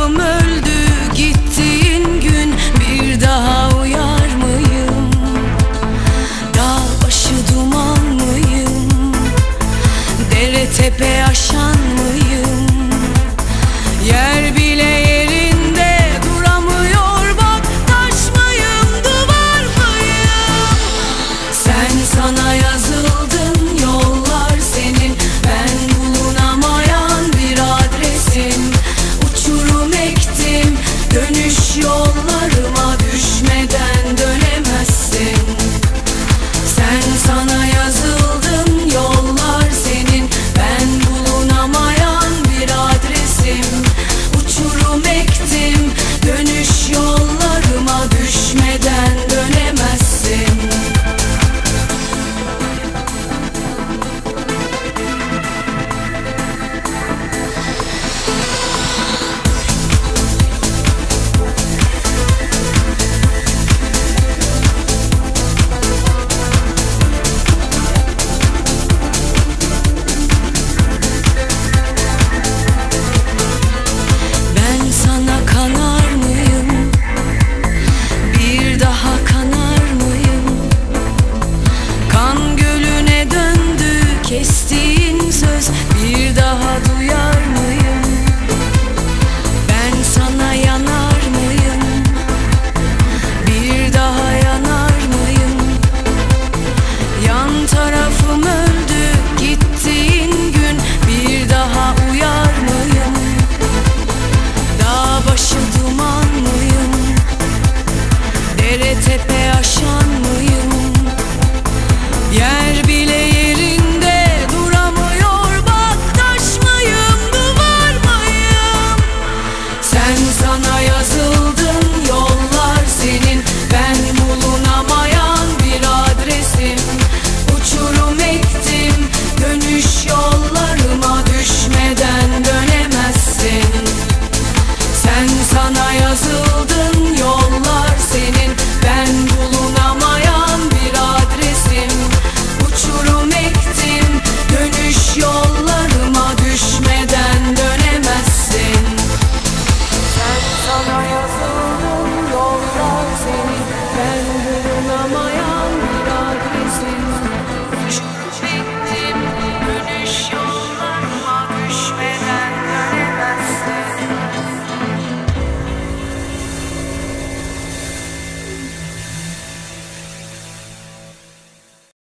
Babam öldü gittiğin gün bir daha uyar mıyım? Dağ başı duman mıyım? Dere tepe aşan